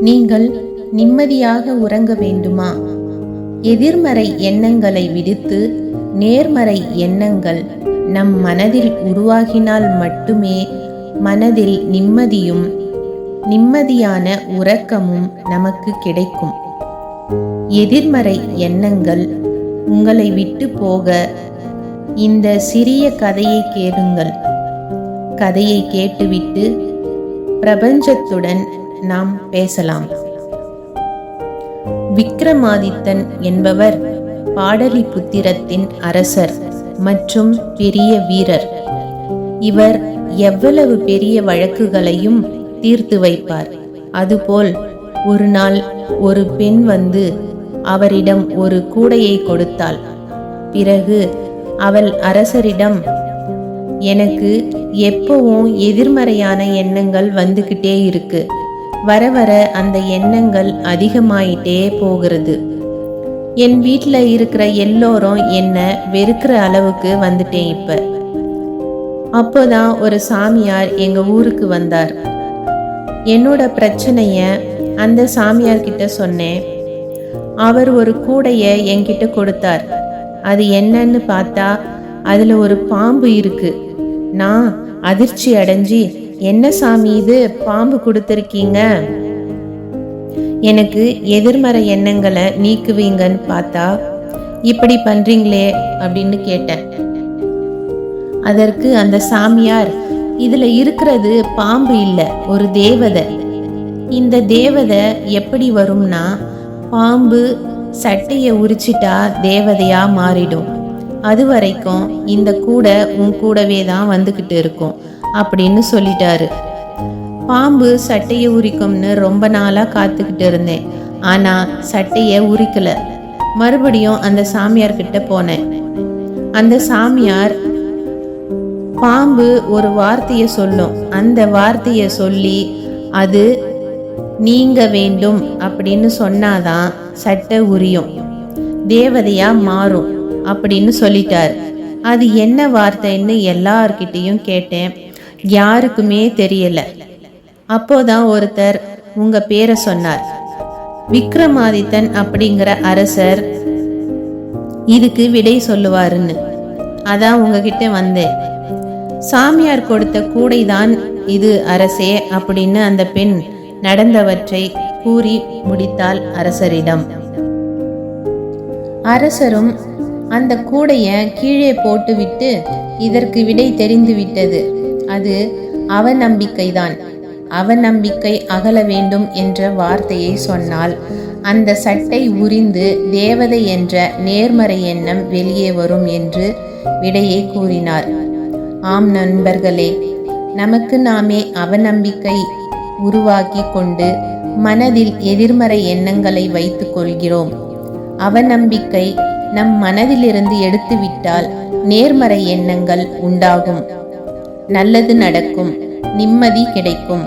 நீங்கள் நிம்மதியாக உறங்க வேண்டுமா? எதிர்மறை எண்ணங்களை விடுத்து நேர்மறை எண்ணங்கள் நம் மனதில் உருவாகினால் மட்டுமே மனதில் நிம்மதியும் நிம்மதியான உறக்கமும் நமக்கு கிடைக்கும். எதிர்மறை எண்ணங்கள் உங்களை விட்டு போக இந்த சிறிய கதையை கேளுங்கள். கதையை கேட்டுவிட்டு பிரபஞ்சத்துடன் நாம் பேசலாம். விக்ரமாதித்தன் என்பவர் பாடலிபுத்திரத்தின் அரசர் மற்றும் பெரிய வீரர். இவர் எவ்வளவு பெரிய வழக்குகளையும் தீர்த்து வைப்பார். அதுபோல் ஒரு நாள் ஒரு பெண் வந்து அவரிடம் ஒரு கூடையை கொடுத்தாள். பிறகு அவள் அரசரிடம் எனக்கு எப்பவும் எதிர்மறையான எண்ணங்கள் வந்துகிட்டே இருக்கு. வர வர அந்த எண்ணங்கள் அதிகமாயிட்டே போகிறது. என் வீட்டில் இருக்கிற எல்லோரும் என்னை வெறுக்கிற அளவுக்கு வந்துட்டேன் இப்போ. அப்போதான் ஒரு சாமியார் எங்கள் ஊருக்கு வந்தார். என்னோட பிரச்சனைய அந்த சாமியார் கிட்ட சொன்னேன். அவர் ஒரு கூடைய என்கிட்ட கொடுத்தார். அது என்னன்னு பார்த்தா அதில் ஒரு பாம்பு இருக்கு. நான் அதிர்ச்சி அடைஞ்சி என்ன சாமி இது? பாம்பு கொடுத்துருக்கீங்க. எனக்கு எதிர்மறை எண்ணங்களை நீக்குவீங்கன்னு பார்த்தா இப்படி பண்றீங்களே அப்படின்னு கேட்டேன். அதற்கு அந்த சாமியார் இதுல இருக்கிறது பாம்பு இல்ல ஒரு தேவதை. இந்த தேவதை எப்படி வரும்னா பாம்பு சட்டையை உரிச்சிட்டா தேவதையா மாறிடும். அது வரைக்கும் இந்த கூடை உன் கூடவே தான் வந்துக்கிட்டு இருக்கும். அப்படின்னு சொல்லிட்டாரு. பாம்பு சட்டையை உரிக்கும்னு ரொம்ப நாளாக காத்துக்கிட்டு இருந்தேன். ஆனால் சட்டையை உரிக்கல. மறுபடியும் அந்த சாமியார்கிட்ட போனேன். அந்த சாமியார் பாம்பு ஒரு வார்த்தையை சொல்லும். அந்த வார்த்தையை சொல்லி அது நீங்க வேண்டும் அப்படின்னு சொன்னாதான் சட்டை உரியும். தேவதையா மாறும் அப்படின்னு சொல்லிட்டார். அது என்ன வார்த்தைன்னு எல்லார்கிட்டையும் கேட்டேன். யாருக்குமே தெரியல. அப்போதான் ஒருத்தர் உங்க பேரை சொன்னார். விக்ரமாதித்தன் அப்படிங்கிற அரசர் இதுக்கு விடை சொல்லுவாருன்னு. அதான் உங்ககிட்ட வந்தேன். சாமியார் கொடுத்த கூடைதான் இது அரசே அப்படின்னு அந்த பெண் நடந்தவற்றை கூறி முடித்தாள் அரசரிடம். அரசரும் அந்த கூடைய கீழே போட்டுவிட்டு இதற்கு விடை தெரிந்து விட்டது அது அவநம்பிக்கைதான். அவநம்பிக்கை அகல வேண்டும் என்ற வார்த்தையை சொன்னால் அந்த சட்டை உரிந்து தேவதை என்ற நேர்மறை எண்ணம் வெளியே வரும் என்று விடையை கூறினார். ஆம் நண்பர்களே நமக்கு நாமே அவநம்பிக்கை உருவாக்கி கொண்டு மனதில் எதிர்மறை எண்ணங்களை வைத்துக் கொள்கிறோம். அவநம்பிக்கை நம் மனதிலிருந்து எடுத்துவிட்டால் நேர்மறை எண்ணங்கள் உண்டாகும். நல்லது நடக்கும் நிம்மதி கிடைக்கும்.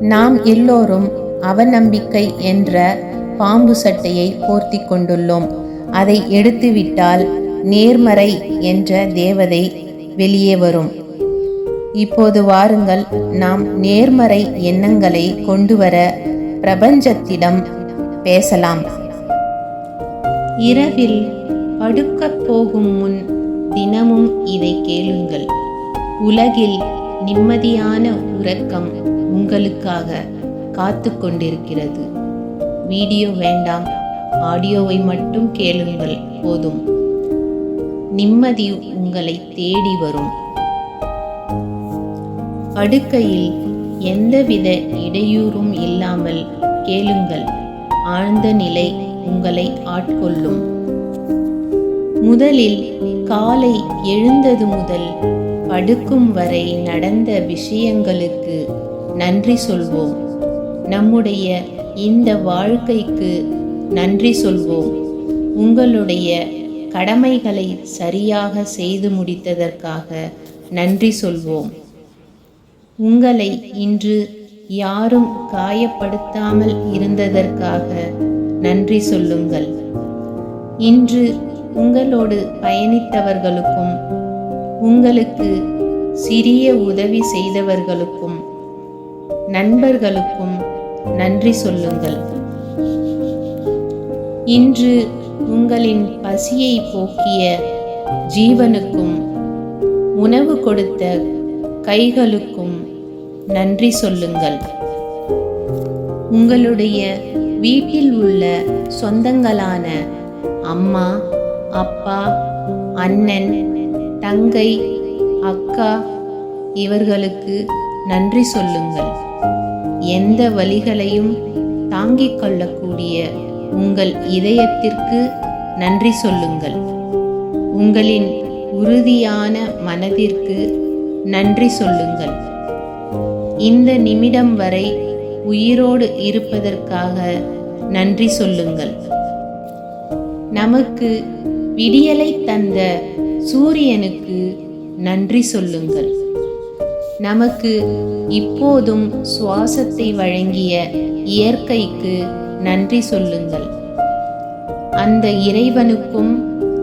நாம் எல்லோரும் அவநம்பிக்கை என்ற பாம்பு சட்டையை போர்த்தி கொண்டுள்ளோம். அதை எடுத்துவிட்டால் நேர்மறை என்ற தேவதை வெளியே வரும். இப்போது வாருங்கள் நாம் நேர்மறை எண்ணங்களை கொண்டு வர பிரபஞ்சத்திடம் பேசலாம். இரவில் படுக்கப் போகும் முன் தினமும் இதை கேளுங்கள். உலகில் நிம்மதியான உறக்கம் உங்களுக்காக காத்து கொண்டிருக்கிறது வீடியோ வேண்டாம். ஆடியோவை மட்டும் கேளுங்கள் போதும். நிம்மதி உங்களை தேடி வரும். படுக்கையில் எந்தவித இடையூறும் இல்லாமல் கேளுங்கள். ஆழ்ந்த நிலை உங்களை ஆட்கொள்ளும். முதலில் காலை எழுந்தது முதல் படுக்கும் வரை நடந்த விஷயங்களுக்கு நன்றி சொல்வோம். நம்முடைய இந்த வாழ்க்கைக்கு நன்றி சொல்வோம். உங்களுடைய கடமைகளை சரியாக செய்து முடித்ததற்காக நன்றி சொல்வோம். உங்களை இன்று யாரும் காயப்படுத்தாமல் இருந்ததற்காக நன்றி சொல்லுங்கள். இன்று உங்களோடு பயணித்தவர்களுக்கும் உங்களுக்கு சிறிய உதவி செய்தவர்களுக்கும் நண்பர்களுக்கும் நன்றி சொல்லுங்கள். இன்று உங்களின் பசியை போக்கிய ஜீவனுக்கும் உணவு கொடுத்த கைகளுக்கும் நன்றி சொல்லுங்கள். உங்களுடைய வீட்டில் உள்ள சொந்தங்களான அம்மா அப்பா அண்ணன் தங்கை அக்கா இவர்களுக்கு நன்றி சொல்லுங்கள். எந்த வழிகளையும் தாங்கிக் கொள்ளக்கூடிய உங்கள் இதயத்திற்கு நன்றி சொல்லுங்கள். உங்களின் உறுதியான மனதிற்கு நன்றி சொல்லுங்கள். இந்த நிமிடம் வரை உயிரோடு இருப்பதற்காக நன்றி சொல்லுங்கள். நமக்கு விடியலை தந்த சூரியனுக்கு நன்றி சொல்லுங்கள். நமக்கு இப்போதும் சுவாசத்தை வழங்கிய இயற்கைக்கு நன்றி சொல்லுங்கள். அந்த இறைவனுக்கும்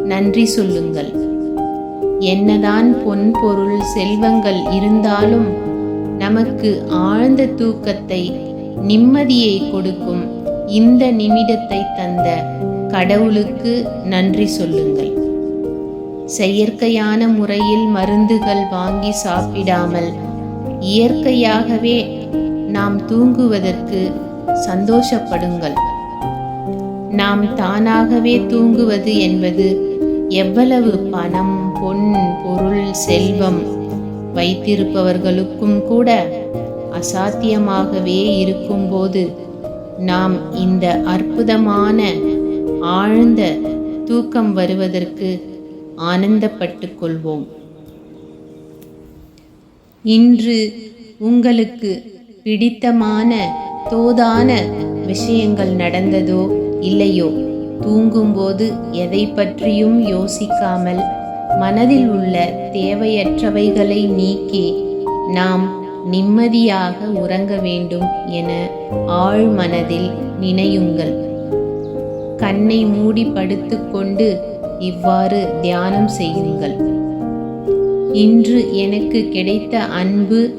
நன்றி சொல்லுங்கள். என்னதான் பொன் பொருள் செல்வங்கள் இருந்தாலும் நமக்கு ஆழ்ந்த தூக்கத்தை நிம்மதியை கொடுக்கும் இந்த நிமிடத்தை தந்த கடவுளுக்கு நன்றி சொல்லுங்கள். செயற்கையான முறையில் மருந்துகள் வாங்கி சாப்பிடாமல் இயற்கையாகவே நாம் தூங்குவதற்கு சந்தோஷப்படுங்கள். நாம் தானாகவே தூங்குவது என்பது எவ்வளவு பணம் பொன் பொருள் செல்வம் வைத்திருப்பவர்களுக்கும் கூட அசாத்தியமாகவே இருக்கும்போது நாம் இந்த அற்புதமான ஆழ்ந்த தூக்கம் வருவதற்கு ஆனந்தப்பட்டு கொள்வோம் இன்று உங்களுக்கு பிடித்தமான தோதான விஷயங்கள் நடந்ததோ இல்லையோ? தூங்கும்போது எதை பற்றியும் யோசிக்காமல் மனதில் உள்ள தேவையற்றவைகளை நீக்கி நாம் நிம்மதியாக உறங்க வேண்டும் என ஆழ் மனதில் நினையுங்கள். கண்ணை மூடி படுத்துக்கொண்டு இவ்வாறு தியானம் செய்யுங்கள். இன்று எனக்கு கிடைத்த அன்பு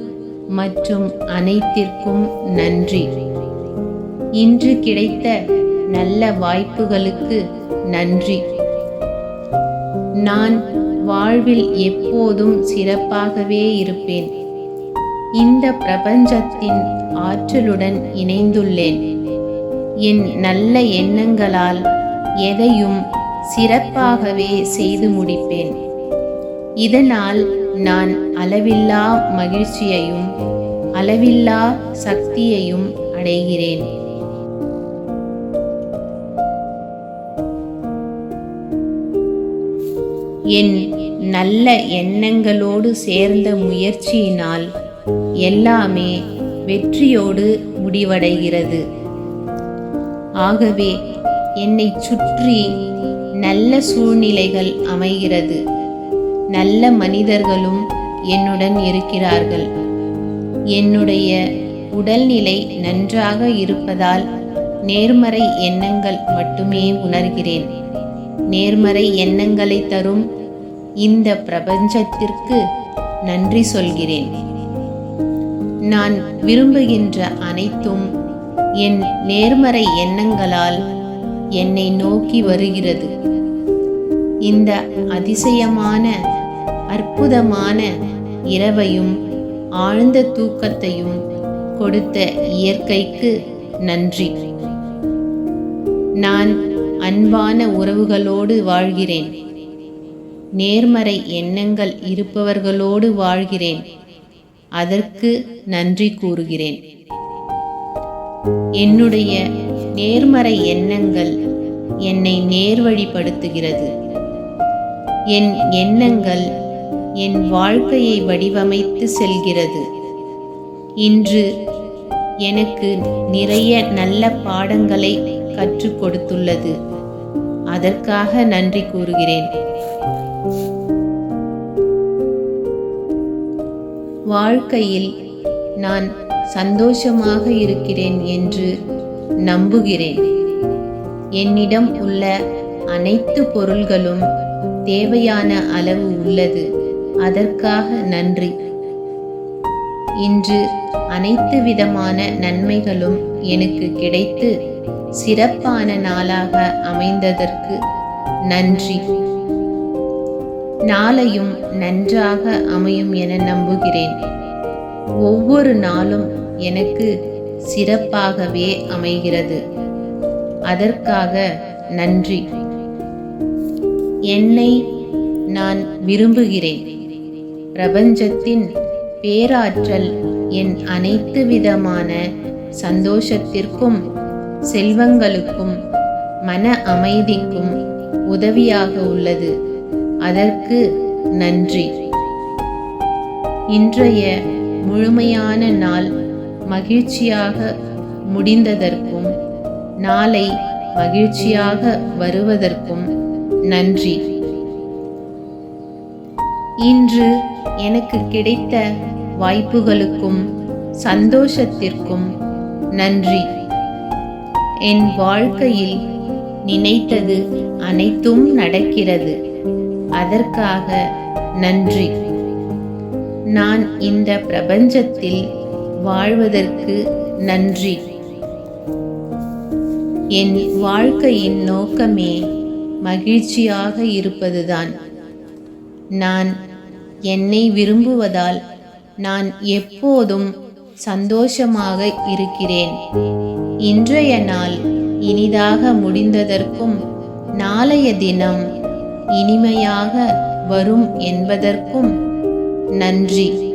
மற்றும் அனைத்திற்கும் நன்றி. இன்று கிடைத்த நல்ல வாய்ப்புகளுக்கு நன்றி. நான் வாழ்வில் எப்போதும் சிறப்பாகவே இருப்பேன். இந்த பிரபஞ்சத்தின் ஆற்றலுடன் இணைந்துள்ளேன். என் நல்ல எண்ணங்களால் எதையும் சிறப்பாகவே செய்து முடிப்பேன். இதனால் நான் அளவில்லா மகிழ்ச்சியையும் அளவில்லா சக்தியையும் அடைகிறேன். என் நல்ல எண்ணங்களோடு சேர்ந்த முயற்சியினால் எல்லாமே வெற்றியோடு முடிவடைகிறது. ஆகவே என்னை சுற்றி நல்ல சூழ்நிலைகள் அமைகிறது. நல்ல மனிதர்களும் என்னுடன் இருக்கிறார்கள். என்னுடைய உடல்நிலை நன்றாக இருப்பதால் நேர்மறை எண்ணங்கள் மட்டுமே உணர்கிறேன். நேர்மறை எண்ணங்களை தரும் இந்த பிரபஞ்சத்திற்கு நன்றி சொல்கிறேன். நான் விரும்புகின்ற அனைத்தும் என் நேர்மறை எண்ணங்களால் என்னை நோக்கி வருகிறது. இந்த அதிசயமான அற்புதமான இரவையும் ஆழ்ந்த தூக்கத்தையும் கொடுத்த இயற்கைக்கு நன்றி. நான் அன்பான உறவுகளோடு வாழ்கிறேன். நேர்மறை எண்ணங்கள் இருப்பவர்களோடு வாழ்கிறேன். அதற்கு நன்றி கூறுகிறேன். என்னுடைய நேர்மறை எண்ணங்கள் என்னை நேர்வழிப்படுத்துகிறது. என் எண்ணங்கள் என் வாழ்க்கையை வடிவமைத்து செல்கிறது. இன்று எனக்கு நிறைய நல்ல பாடங்களை கற்றுக் கொடுத்துள்ளது. அதற்காக நன்றி கூறுகிறேன். வாழ்க்கையில் நான் சந்தோஷமாக இருக்கிறேன் என்று நம்புகிறேன். என்னிடம் உள்ள அனைத்து பொருள்களும் தேவையான அளவு உள்ளது. அதற்காக நன்றி. இன்று அனைத்து விதமான நன்மைகளும் எனக்கு கிடைத்து சிறப்பான நாளாக அமைந்ததற்கு நன்றி. நாளையும் நன்றாக அமையும் என நம்புகிறேன். ஒவ்வொரு நாளும் எனக்கு சிறப்பாகவே அமைகிறது. அதற்காக நன்றி. என்னை நான் விரும்புகிறேன். பிரபஞ்சத்தின் பேராற்றல் என் அனைத்து விதமான சந்தோஷத்திற்கும் செல்வங்களுக்கும் மன அமைதிக்கும் உதவியாக உள்ளது. அதற்கு நன்றி. இன்றைய முழுமையான நாள் மகிழ்ச்சியாக முடிந்ததற்கும் நாளை மகிழ்ச்சியாக வருவதற்கும் நன்றி. இன்று எனக்கு கிடைத்த வாய்ப்புகளுக்கும் சந்தோஷத்திற்கும் நன்றி. என் வாழ்க்கையில் நினைத்தது அனைத்தும் நடக்கிறது. அதற்காக நன்றி. நான் இந்த பிரபஞ்சத்தில் வாழ்வதற்கு நன்றி. என் வாழ்க்கையின் நோக்கமே மகிழ்ச்சியாக இருப்பதுதான். நான் என்னை விரும்புவதால் நான் எப்போதும் சந்தோஷமாக இருக்கிறேன். இன்றைய நாள் இனிதாக முடிந்ததற்கும் நாளைய தினம் இனிமையாக வரும் என்பதற்கும் நன்றி.